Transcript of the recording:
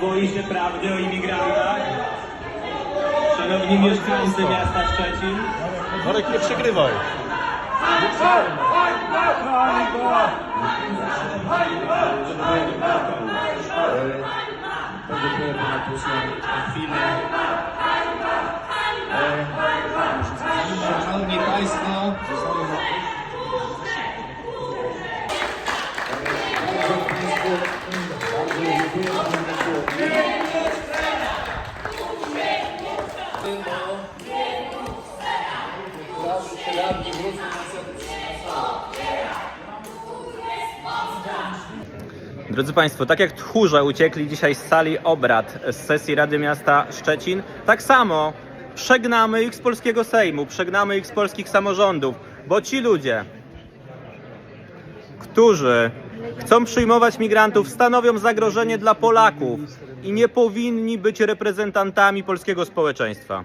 boi się prawdy o imigrantach. Szanowni mieszkańcy miasta Szczecin, Marek, nie przegrywaj. dziękuję pana posła chwilę. Szanowni Państwo, Drodzy Państwo, tak jak tchórze uciekli dzisiaj z sali obrad z sesji Rady Miasta Szczecin, tak samo przegnamy ich z polskiego Sejmu, przegnamy ich z polskich samorządów, bo ci ludzie, którzy chcą przyjmować migrantów, stanowią zagrożenie dla Polaków i nie powinni być reprezentantami polskiego społeczeństwa.